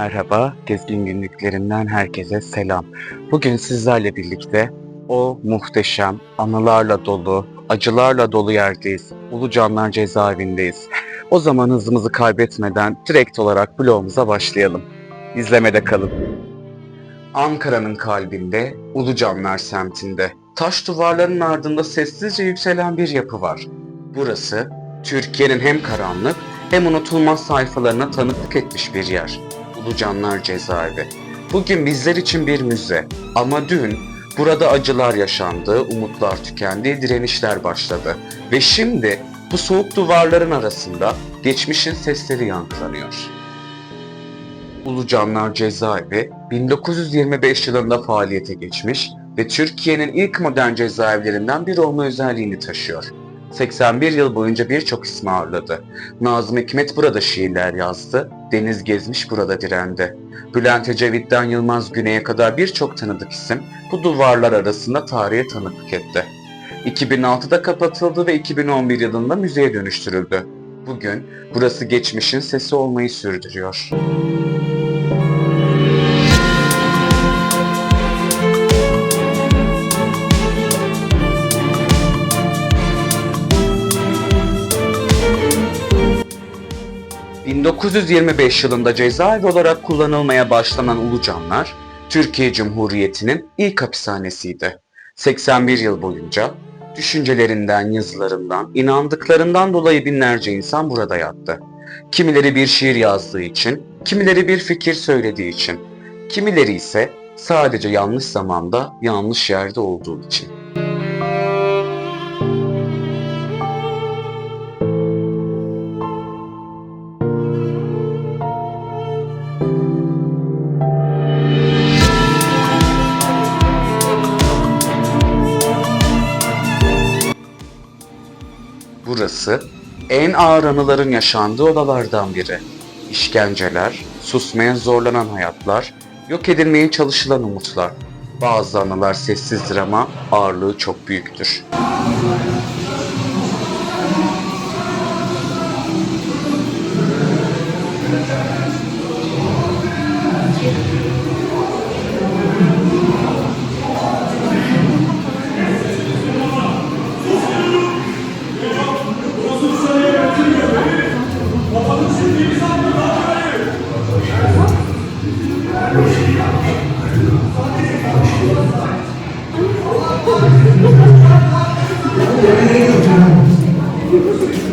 Merhaba, Gezgin Günlüklerinden herkese selam. Bugün sizlerle birlikte o muhteşem, anılarla dolu, acılarla dolu yerdeyiz. Ulucanlar cezaevindeyiz. O zaman hızımızı kaybetmeden direkt olarak vlogumuza başlayalım. İzlemede kalın. Ankara'nın kalbinde, Ulucanlar semtinde, taş duvarların ardında sessizce yükselen bir yapı var. Burası, Türkiye'nin hem karanlık hem unutulmaz sayfalarına tanıklık etmiş bir yer. Ulucanlar Cezaevi. Bugün bizler için bir müze ama dün burada acılar yaşandı, umutlar tükendi, direnişler başladı. Ve şimdi bu soğuk duvarların arasında geçmişin sesleri yankılanıyor. Ulucanlar Cezaevi 1925 yılında faaliyete geçmiş ve Türkiye'nin ilk modern cezaevlerinden biri olma özelliğini taşıyor. 81 yıl boyunca birçok ismi ağırladı. Nazım Hikmet burada şiirler yazdı, Deniz Gezmiş burada direndi. Bülent Ecevit'ten Yılmaz Güney'e kadar birçok tanıdık isim bu duvarlar arasında tarihe tanıklık etti. 2006'da kapatıldı ve 2011 yılında müzeye dönüştürüldü. Bugün burası geçmişin sesi olmayı sürdürüyor. ...1925 yılında cezaevi olarak kullanılmaya başlanan Ulucanlar... ...Türkiye Cumhuriyeti'nin ilk hapishanesiydi. 81 yıl boyunca... ...düşüncelerinden, yazılarından, inandıklarından dolayı binlerce insan burada yattı. Kimileri bir şiir yazdığı için, kimileri bir fikir söylediği için... ...kimileri ise sadece yanlış zamanda, yanlış yerde olduğu için. En ağır anıların yaşandığı odalardan biri. İşkenceler, susmaya zorlanan hayatlar, yok edilmeye çalışılan umutlar. Bazı anılar sessizdir ama ağırlığı çok büyüktür. direito.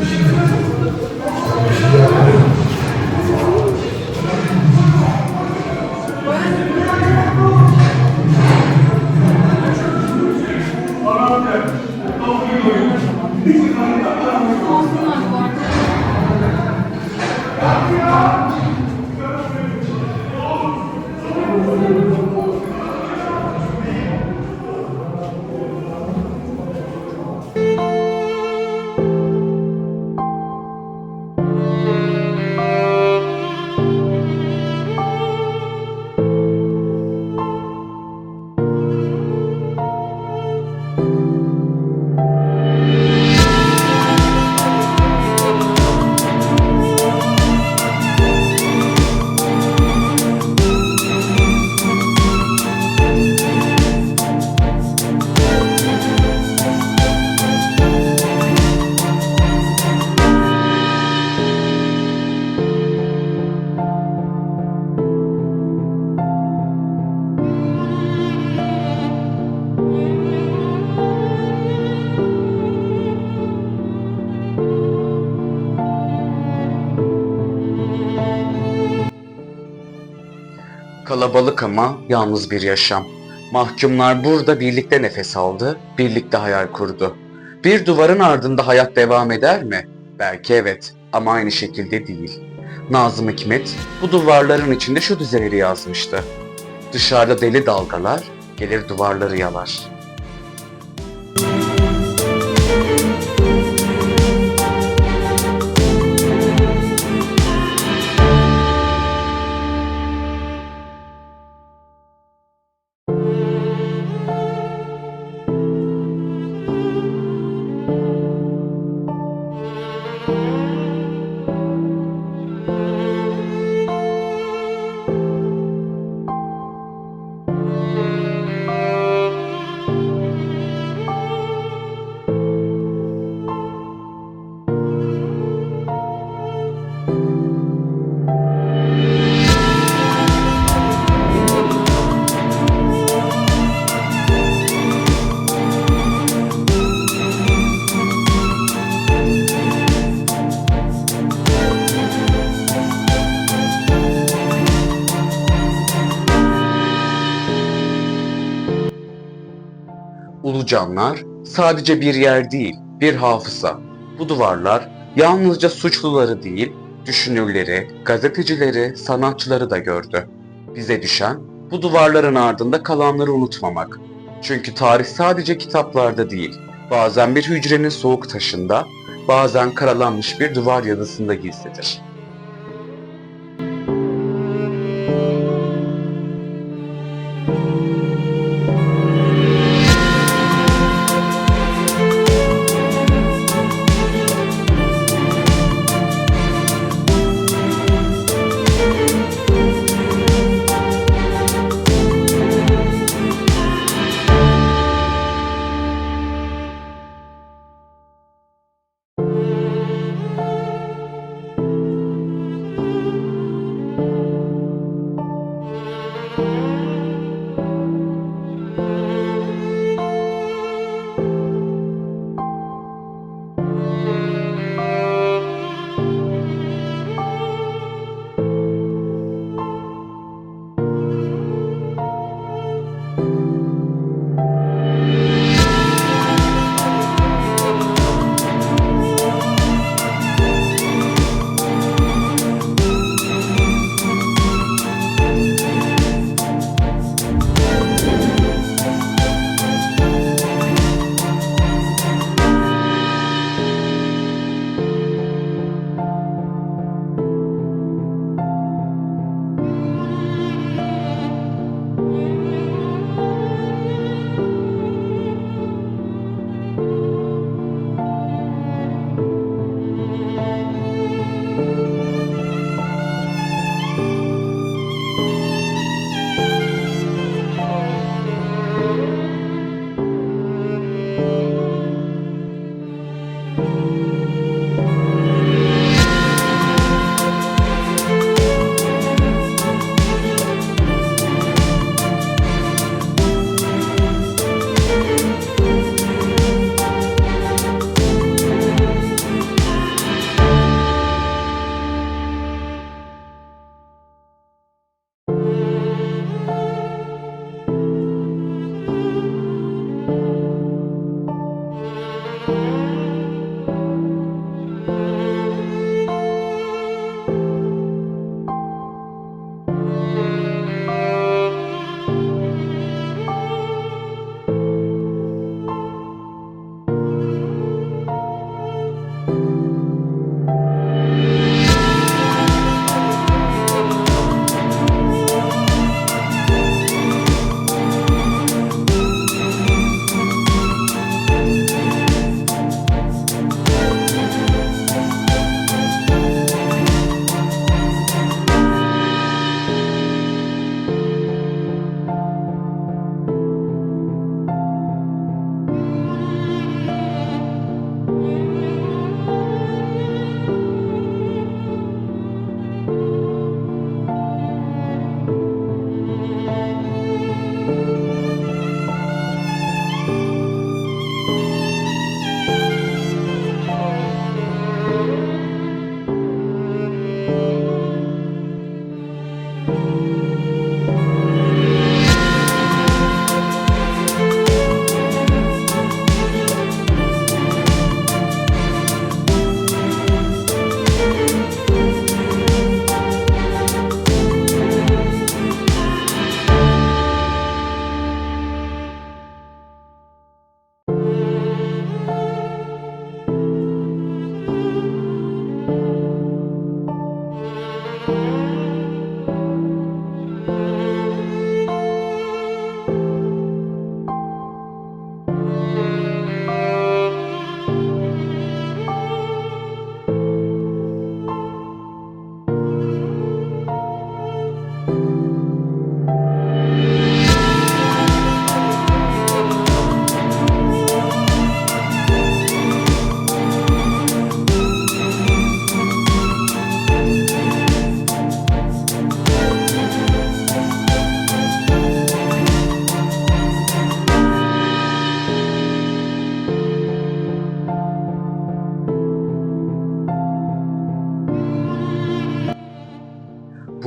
Kalabalık ama yalnız bir yaşam. Mahkumlar burada birlikte nefes aldı, birlikte hayal kurdu. Bir duvarın ardında hayat devam eder mi? Belki evet ama aynı şekilde değil. Nazım Hikmet bu duvarların içinde şu dizeleri yazmıştı. Dışarıda deli dalgalar, gelir duvarları yalar. Ulucanlar sadece bir yer değil, bir hafıza. Bu duvarlar yalnızca suçluları değil, düşünürleri, gazetecileri, sanatçıları da gördü. Bize düşen bu duvarların ardında kalanları unutmamak. Çünkü tarih sadece kitaplarda değil, bazen bir hücrenin soğuk taşında, bazen karalanmış bir duvar yazısında gizlidir.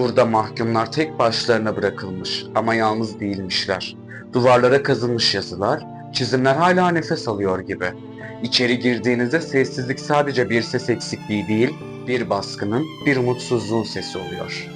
Burada mahkumlar tek başlarına bırakılmış ama yalnız değilmişler. Duvarlara kazınmış yazılar, Çizimler hala nefes alıyor gibi. İçeri girdiğinizde sessizlik sadece bir ses eksikliği değil, bir baskının, bir mutsuzluğun sesi oluyor.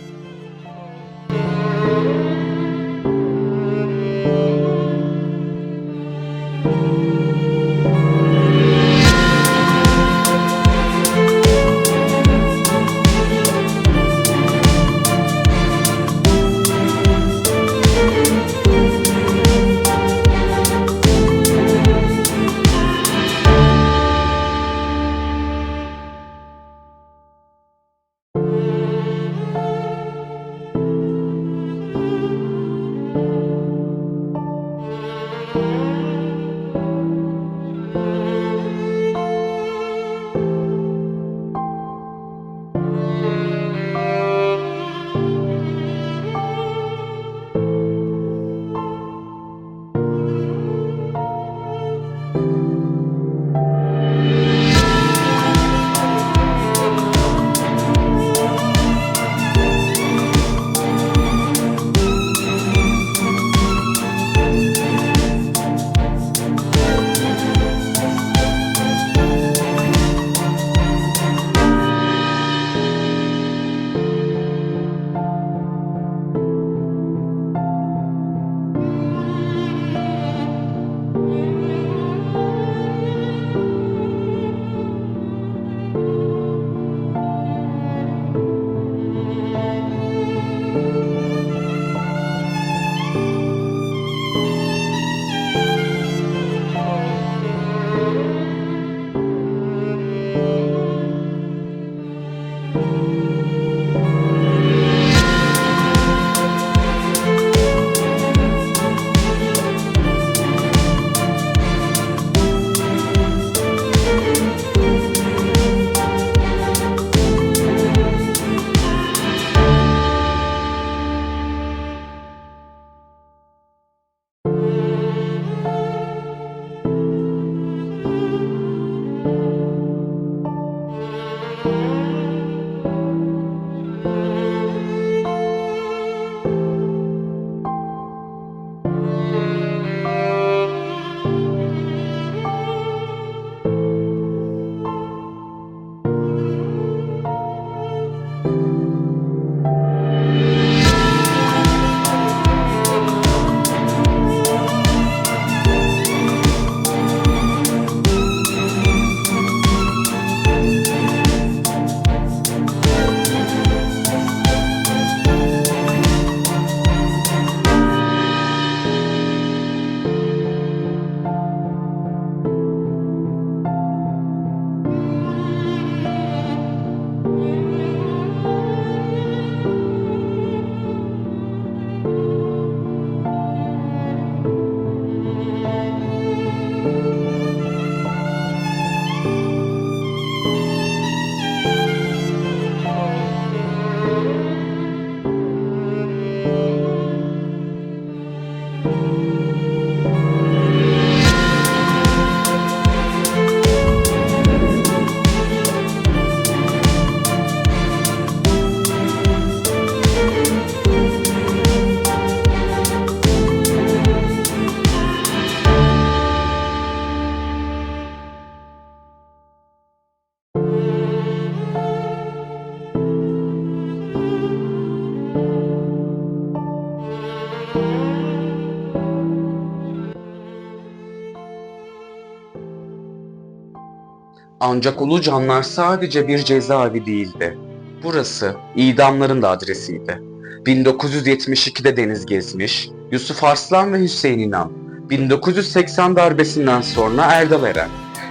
Ancak Ulucanlar sadece bir cezaevi değildi. Burası idamların da adresiydi. 1972'de Deniz Gezmiş, Yusuf Arslan ve Hüseyin İnan. 1980 darbesinden sonra Erdal Eren.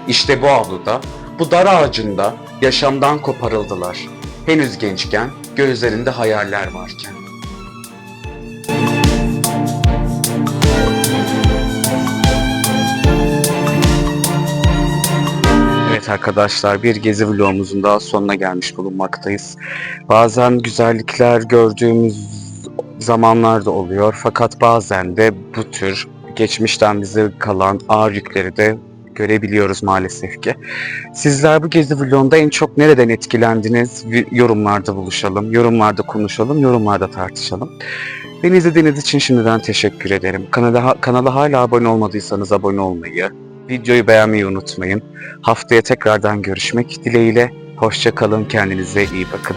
İşte bu avluda, bu dar ağacında yaşamdan koparıldılar. Henüz gençken, gözlerinde hayaller varken. Evet arkadaşlar bir gezi vlogumuzun daha sonuna gelmiş bulunmaktayız. Bazen güzellikler gördüğümüz zamanlarda oluyor fakat bazen de bu tür geçmişten bize kalan ağır yükleri de görebiliyoruz maalesef ki. Sizler bu gezi vlogunda en çok nereden etkilendiniz? Yorumlarda buluşalım, yorumlarda konuşalım, yorumlarda tartışalım. Beni izlediğiniz için şimdiden teşekkür ederim. Kanala, kanala hala abone olmadıysanız abone olmayı, videoyu beğenmeyi unutmayın. Haftaya tekrardan görüşmek dileğiyle. Hoşça kalın, kendinize iyi bakın.